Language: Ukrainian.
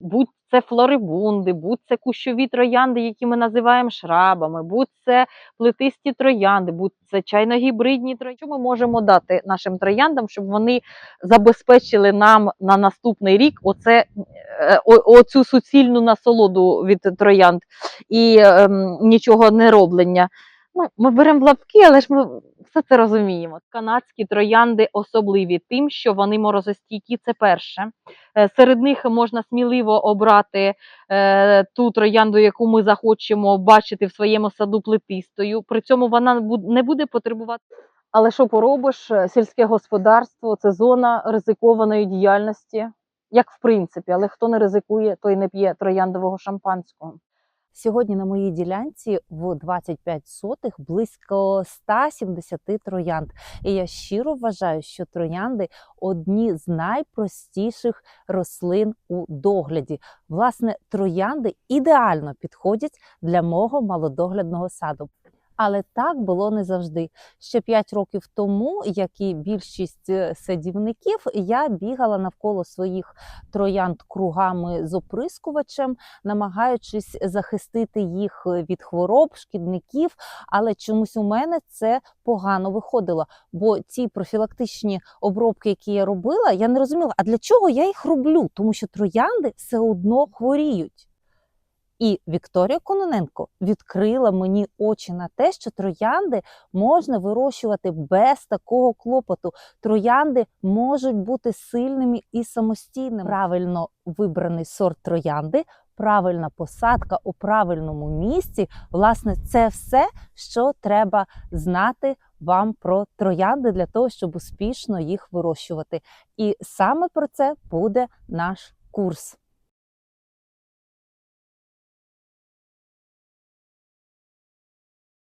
будь це флорибунди, будь це кущові троянди, які ми називаємо шрабами, будь це плетисті троянди, будь це чайно-гібридні троянди. Що ми можемо дати нашим трояндам, щоб вони забезпечили нам на наступний рік оце, е, о- оцю суцільну насолоду від троянд і ем, нічого не роблення. Ну, ми беремо в лапки, але ж ми все це розуміємо. Канадські троянди особливі тим, що вони морозостійкі, це перше. Е, Серед них можна сміливо обрати е, ту троянду, яку ми захочемо бачити в своєму саду плетистою. При цьому вона не буде потребувати. Але що поробиш? Е, Сільське господарство це зона ризикованої діяльності, як в принципі, але хто не ризикує, той не п'є трояндового шампанського. Сьогодні на моїй ділянці в 25 сотих близько 170 троянд. І я щиро вважаю, що троянди одні з найпростіших рослин у догляді. Власне, троянди ідеально підходять для мого малодоглядного саду. Але так було не завжди. Ще 5 років тому, як і більшість е, садівників, я бігала навколо своїх троянд кругами з оприскувачем, намагаючись захистити їх від хвороб, шкідників. Але чомусь у мене це погано виходило. Бо ці профілактичні обробки, які я робила, я не розуміла, а для чого я їх роблю? Тому що троянди все одно хворіють. І Вікторія Кононенко відкрила мені очі на те, що троянди можна вирощувати без такого клопоту. Троянди можуть бути сильними і самостійними. Правильно вибраний сорт троянди, правильна посадка у правильному місці. Власне, це все, що треба знати вам про троянди для того, щоб успішно їх вирощувати. І саме про це буде наш курс.